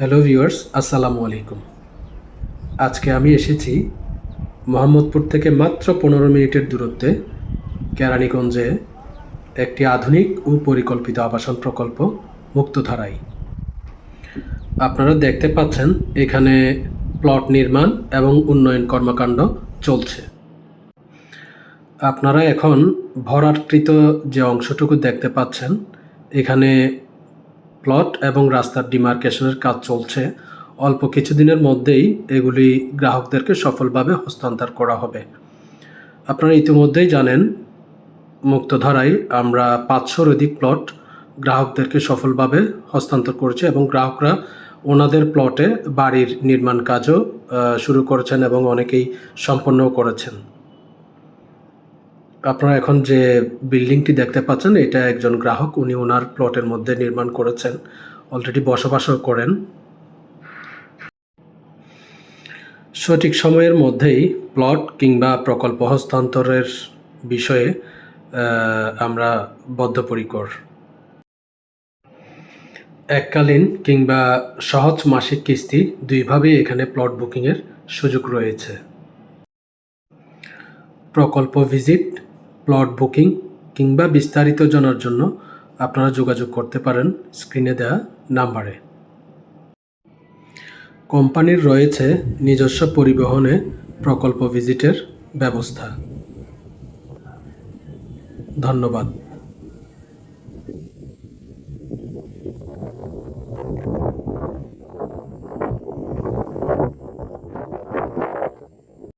Hello viewers, আসসালামু আলাইকুম। আজকে আমি এসেছি মোহাম্মদপুর থেকে মাত্র পনেরো মিনিটের দূরত্বে কেরানীগঞ্জে একটি আধুনিক ও পরিকল্পিত আবাসন প্রকল্প মুক্তধারায়। আপনারা দেখতে পাচ্ছেন, এখানে প্লট নির্মাণ এবং উন্নয়ন কর্মকাণ্ড চলছে। আপনারা এখন ভরাটকৃত যে অংশটুকু দেখতে পাচ্ছেন, এখানে প্লট এবং রাস্তার ডিমার্কেশনের কাজ চলছে। অল্প কিছুদিনের মধ্যেই এগুলি গ্রাহকদেরকে সফলভাবে হস্তান্তর করা হবে। আপনারা ইতিমধ্যেই জানেন, মুক্তধারায় আমরা পাঁচশোর অধিক প্লট গ্রাহকদেরকে সফলভাবে হস্তান্তর করেছি এবং গ্রাহকরা ওনাদের প্লটে বাড়ির নির্মাণ কাজও শুরু করেছেন এবং অনেকেই সম্পন্নও করেছেন। আপনারা এখন যে বিল্ডিংটি দেখতে পাচ্ছেন, এটা একজন গ্রাহক, উনি ওনার প্লটের মধ্যে নির্মাণ করেছেন। অলরেডি বসবাসও করেন। সঠিক সময়ের মধ্যেই প্লট কিংবা প্রকল্প হস্তান্তরের বিষয়ে আমরা বদ্ধপরিকর। এককালীন কিংবা সহজ মাসিক কিস্তি দুইভাবেই এখানে প্লট বুকিংয়ের সুযোগ রয়েছে। প্রকল্প ভিজিট প্লট বুকিং কিংবা বিস্তারিত জানার জন্য আপনারা যোগাযোগ করতে পারেন স্ক্রিনে দেওয়া নাম্বারে। কোম্পানির রয়েছে নিজস্ব পরিবহনে প্রকল্প ভিজিটের ব্যবস্থা। ধন্যবাদ।